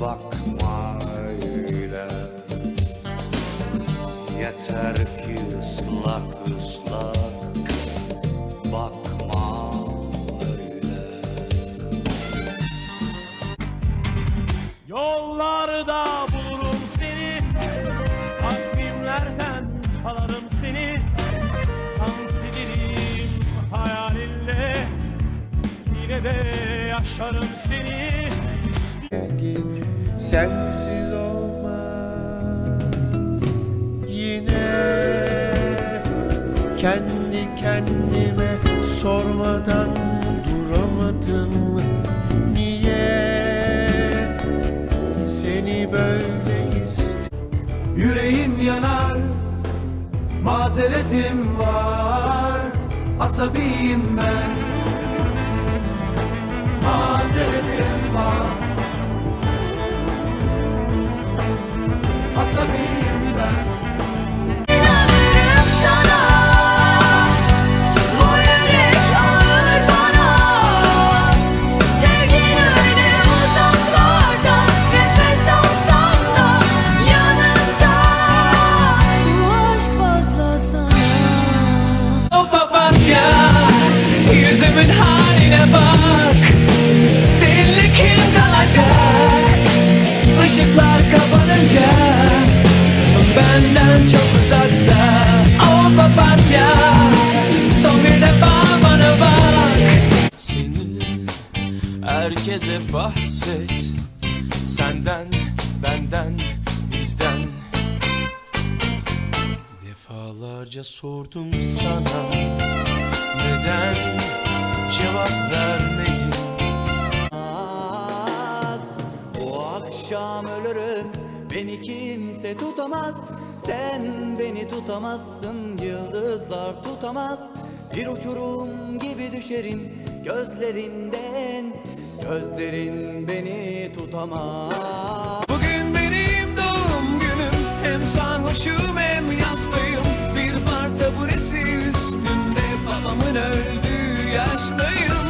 bakma öyle Yeter ki ıslak ıslak bakma öyle. Yollarda bulurum seni Takvimlerden çalarım seni. Dans ederim hayalinle Yine de yaşarım seni sensiz olmaz. Yine kendi kendime sormadan duramadım. Niye seni böyle istedim Yüreğim yanar Mazeretim var Asabiyim ben. Mazeretim var Asabiyim ben Senden, benden, bizden. Defalarca sordum sana Neden cevap vermedin? O akşam ölürüm Beni kimse tutamaz. Sen beni tutamazsın Yıldızlar tutamaz. Bir uçurum gibi düşerim Gözlerinden Gözlerin beni tutamaz. Bugün benim doğum günüm. Hem sarhoşum hem yastayım. Bir bar taburesi üstünde. Babamın öldüğü yaştayım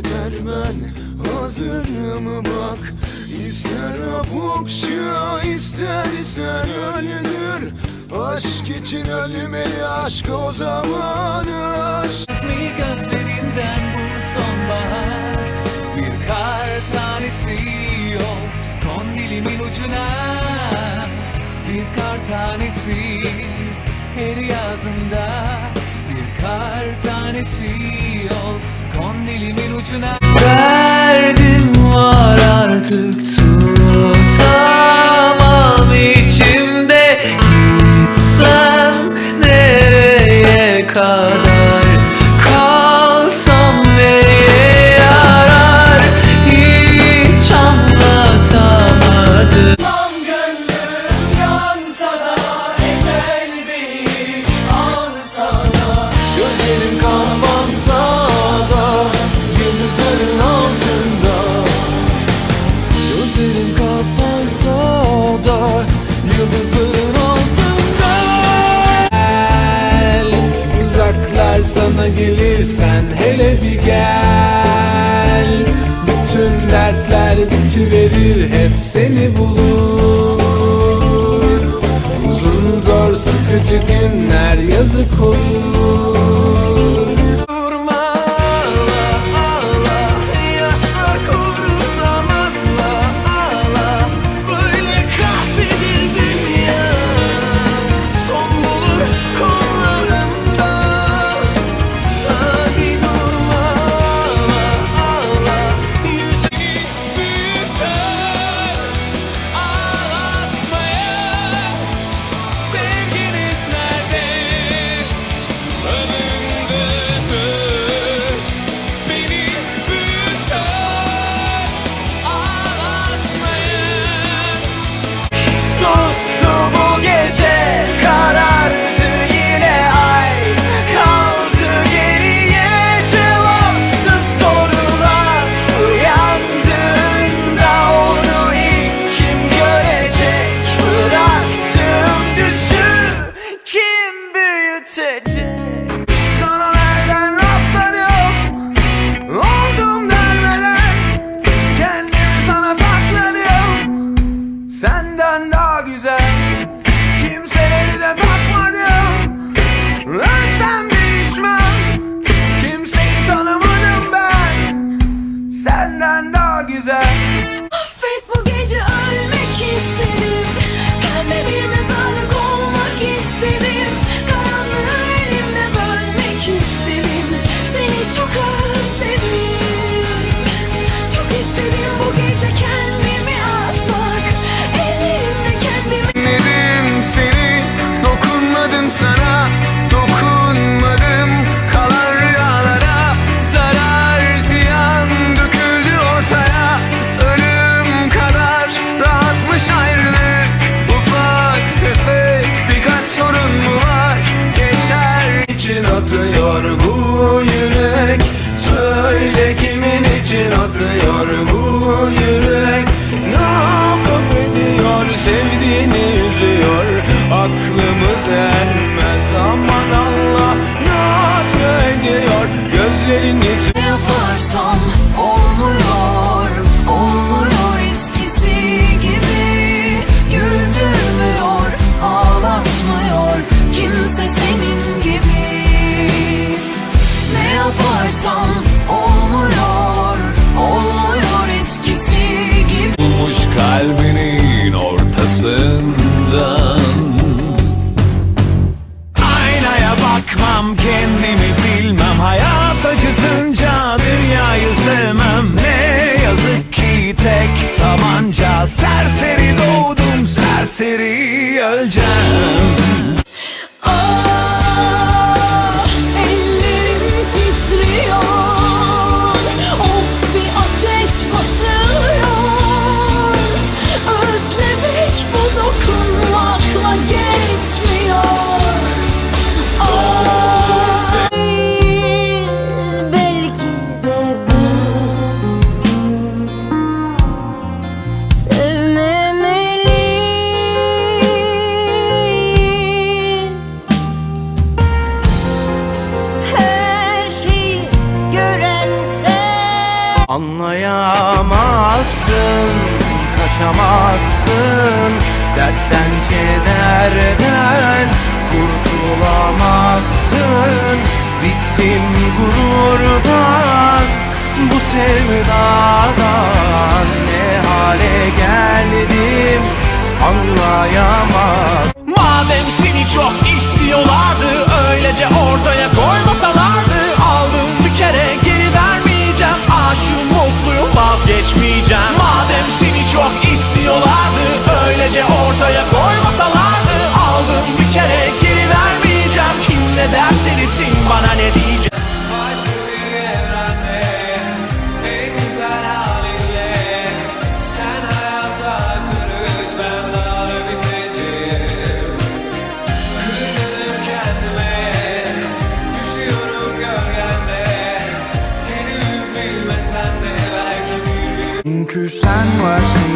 yeter ben hazırım bak. İster apokşa istersen ölünür. Aşk için ölmeli aşk o zaman aşk. Mi gözlerinden bu sonbahar? Bir kar tanesi yok Kon dilimin ucuna. Bir kar tanesi her yazında Bir kar tanesi yok Kon dilimin ucuna Derdim var artık bir gel. Bütün dertler bitiverir hep seni bulur. Uzun zor sıkıcı günler yazık olur senden daha güzel. ellerinizi yaparsam Serseri doğdum serseri öleceğim. Anlayamazsın, kaçamazsın. Dertten, kederden kurtulamazsın. Bittim gururdan, bu sevdadan Ne hale geldim? Anlayamazsın. sun was in